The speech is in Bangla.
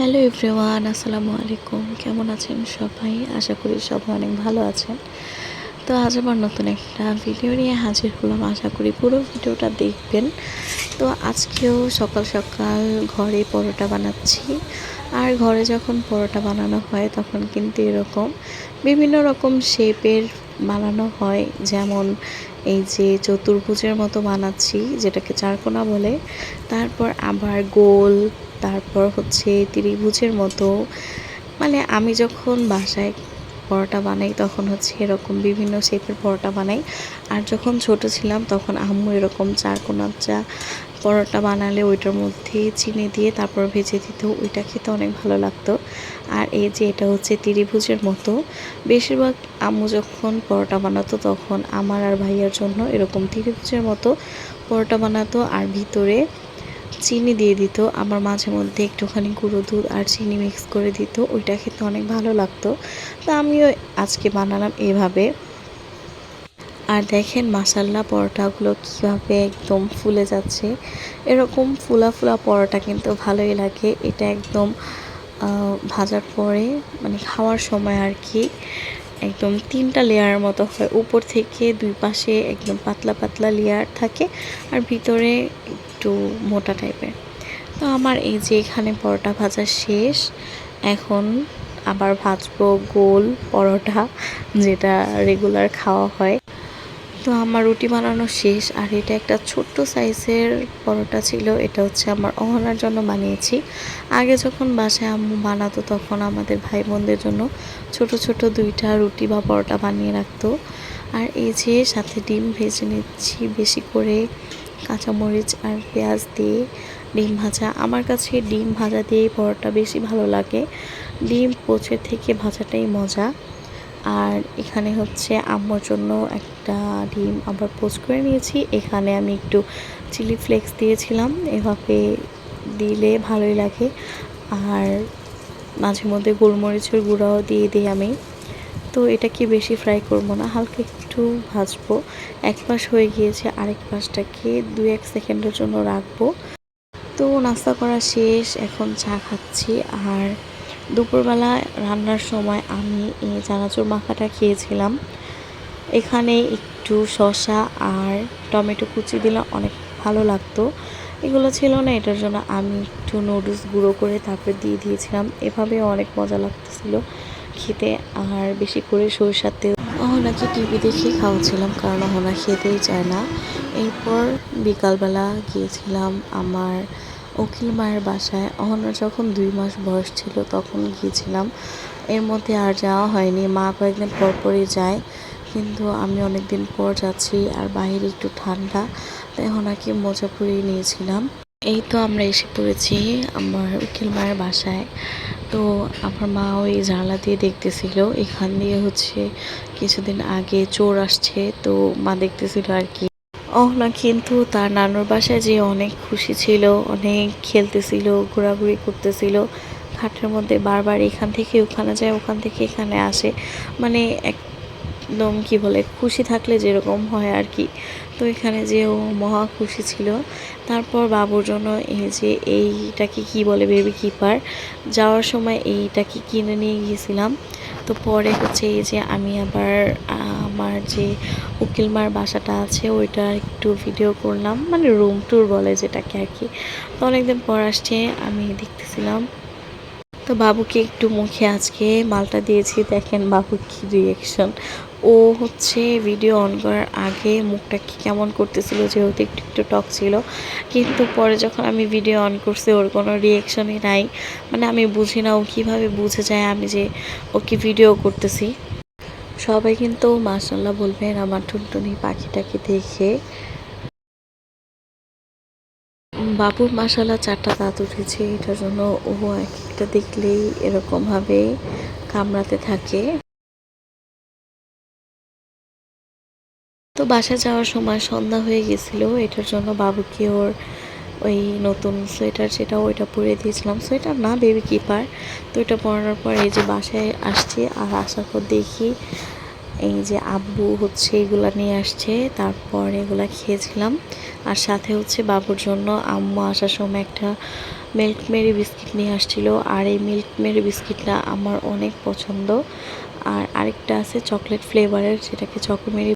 হ্যালো এভরিওয়ান, আসসালামু আলাইকুম। কেমন আছেন সবাই? আশা করি সবাই অনেক ভালো আছেন। তো আজ আবার নতুন একটা ভিডিও নিয়ে হাজির হলাম। আশা করি পুরো ভিডিওটা দেখবেন। তো আজকেও সকাল সকাল ঘরে পরোটা বানাচ্ছি। আর ঘরে যখন পরোটা বানানো হয়, তখন কিন্তু এরকম বিভিন্ন রকম শেপের বানানো হয়। যেমন এই যে চতুর্ভুজের মতো বানাচ্ছি, যেটাকে চারকোনা বলে। তারপর আবার গোল তারপর হচ্ছে ত্রিভুজের মতো মানে আমি যখন বাসায় পরোটা বানাই তখন হচ্ছে এরকম বিভিন্ন শেপের পরোটা বানাই। আর যখন ছোট ছিলাম তখন আম্মু এরকম চারকোনার চা পরোটা বানালে ওইটার মধ্যে চিনি দিয়ে তারপর ভেজে দিত, ওইটা খেতে অনেক ভালো লাগতো। আর এই যে এটা হচ্ছে ত্রিভুজের মতো, বেশিরভাগ আম্মু যখন পরোটা বানাতো তখন আমার আর ভাইয়ার জন্য এরকম ত্রিভুজের মতো পরোটা বানাতো। আর ভিতরে চিনি দিয়ে দিত, আমার মাঝে মধ্যে একটুখানি গুঁড়ো দুধ আর চিনি মিক্স করে দিত, ওইটা খেতে অনেক ভালো লাগতো। তা আমিও আজকে বানালাম এভাবে। আর দেখেন মাসাল্লা পরোটাগুলো কীভাবে একদম ফুলে যাচ্ছে। এরকম ফুলা ফুলা পরোটা কিন্তু ভালোই লাগে। এটা একদম ভাজার পরে মানে খাওয়ার সময় আর কি। একদম তিনটা লেয়ারের মতো হয়। উপর থেকে দুই পাশে একদম পাতলা পাতলা লেয়ার থাকে আর ভিতরে একটু মোটা টাইপের তো আমার এই যে এখানে পরোটা ভাজা শেষ, এখন আবার ভাজবো গোল পরোটা যেটা রেগুলার খাওয়া হয়। তো আমার রুটি বানানো শেষ, আর এটা একটা ছোট্ট সাইজের পরোটা ছিল, এটা হচ্ছে আমার অহনার জন্য বানিয়েছি। আগে যখন বাসায় আম্মু বানাতো তখন আমাদের ভাই বোনদের জন্য ছোট ছোট দুইটা রুটি বা পরোটা বানিয়ে রাখতো। আর এই যে সাথে ডিম ভেজে নিচ্ছি, বেশি করে কাঁচামরিচ আর পেঁয়াজ দিয়ে ডিম ভাজা। আমার কাছে ডিম ভাজা দিয়েই পরোটা বেশি ভালো লাগে। ডিম পচে থেকে ভাজাটাই মজা। আর এখানে হচ্ছে আম্মুর জন্য একটা ডিম আবার পোস্ট করে নিয়েছি। এখানে আমি একটু চিলি ফ্লেক্স দিয়েছিলাম, এভাবে দিলে ভালোই লাগে। আর মাঝে মধ্যে গোলমরিচের গুঁড়াও দিয়ে দিই আমি। তো এটাকে বেশি ফ্রাই করব না, হালকা একটু ভাজবো। এক পাশ হয়ে গিয়েছে, আরেক পাশটাকে দু এক সেকেন্ডের জন্য রাখব। তো নাস্তা করা শেষ, এখন চা খাচ্ছি। আর দুপুরবেলা রান্নার সময় আমি এই চানাচুর মাখাটা খেয়েছিলাম। এখানে একটু শসা আর টমেটো কুচি দিলে অনেক ভালো লাগতো। এগুলো ছিল না, এটার জন্য আমি একটু নুডলস গুঁড়ো করে তারপরে দিয়ে দিয়েছিলাম। এভাবে অনেক মজা লাগতেছিল খেতে আর বেশি করে সরষার তেল। ওনাকে টিভি দেখে খাওয়াছিলাম কারণ ওনা খেতেই চায় না। এরপর বিকালবেলা গিয়েছিলাম আমার উকিল মায়ের বাসায়। অহনার যখন দুই মাস বয়স ছিল, তখন গিয়েছিলাম। এর মধ্যে আর যাওয়া হয়নি। মা কয়েকদিন পর পরই যায়। কিন্তু আমি অনেক দিন পর যাচ্ছি, আর বাইরে একটু ঠান্ডা। তাই ওনাকে মোজা পরিয়ে নিয়েছিলাম। এই তো আমরা এসে পড়েছি আমার উকিল মায়ের বাসায়। তো আমার মা ওই জানলা দিয়ে দেখতেছিল। এখান দিয়ে হচ্ছে কিছুদিন আগে চোর আসছে। তো মা দেখতেছিল আর কি। অহনা কিন্তু তার নানুর বাসায় যে অনেক খুশি ছিল, অনেক খেলতেছিল, ঘোরাঘুরি করতেছিল, খাটের মধ্যে বারবার এখান থেকে ওখানে যায়, ওখান থেকে এখানে আসে মানে একদম কি বলে, খুশি থাকলে যেরকম হয় আর কি। তো এখানে যে ও মহা খুশি ছিল। তারপর বাবুর জন্য এই যে এইটাকে কি বলে বেবি কিপার যাওয়ার সময় এইটাকে কিনে নিয়ে গিয়েছিলাম। তো পরে হচ্ছে এই যে আমি আবার আমার যে উকিলমার বাসাটা আছে, ওইটা একটু ভিডিও করলাম। মানে রুম ট্যুর বলে যেটাকে আর কি। তো অনেকদিন পর আসছে, আমি দেখতেছিলাম। তো বাবুকে একটু মুখে আজকে মালটা দিয়েছি। দেখেন বাবুর কি রিয়েকশন ও হচ্ছে ভিডিও অন করার আগে মুখটা কি কেমন করতেছিল, যেহেতু একটু একটু টক ছিল। কিন্তু পরে যখন আমি ভিডিও অন করছি, ওর কোনো রিয়েকশনই নাই। মানে আমি বুঝি না ও কীভাবে বুঝে যায় আমি যে ওকে ভিডিও করতেছি। সবাই কিন্তু মাসাল্লাহ বলবেন আমার টুনটুনি পাখিটাকে দেখে। বাবুর মাসাল্লাহ চারটা দাঁত উঠেছে, এটার জন্য ও এক একটা দেখলেই এরকমভাবে কামড়াতে থাকে। তো বাসায় যাওয়ার সময় সন্ধ্যা হয়ে গেছিল, এটার জন্য বাবুকে ওর ওই নতুন সোয়েটার যেটা ওইটা পরে দিয়েছিলাম। সোয়েটার না বেবি কিপার তো ওইটা পরানোর পর এই যে বাসায় আসছি আর আসার পর দেখি এই যে আব্বু হচ্ছে এগুলা নিয়ে আসছে, তারপর এগুলা খেয়েছিলাম। আর সাথে হচ্ছে বাবুর জন্য আম্মু আসার সময় একটা মিল্ক মেরি বিস্কিট নিয়ে আসছিল। আর এই মিল্ক মেরি বিস্কিটটা আমার অনেক পছন্দ। আর আরেকটা আছে চকলেট ফ্লেভারের যেটাকে চকোমেরি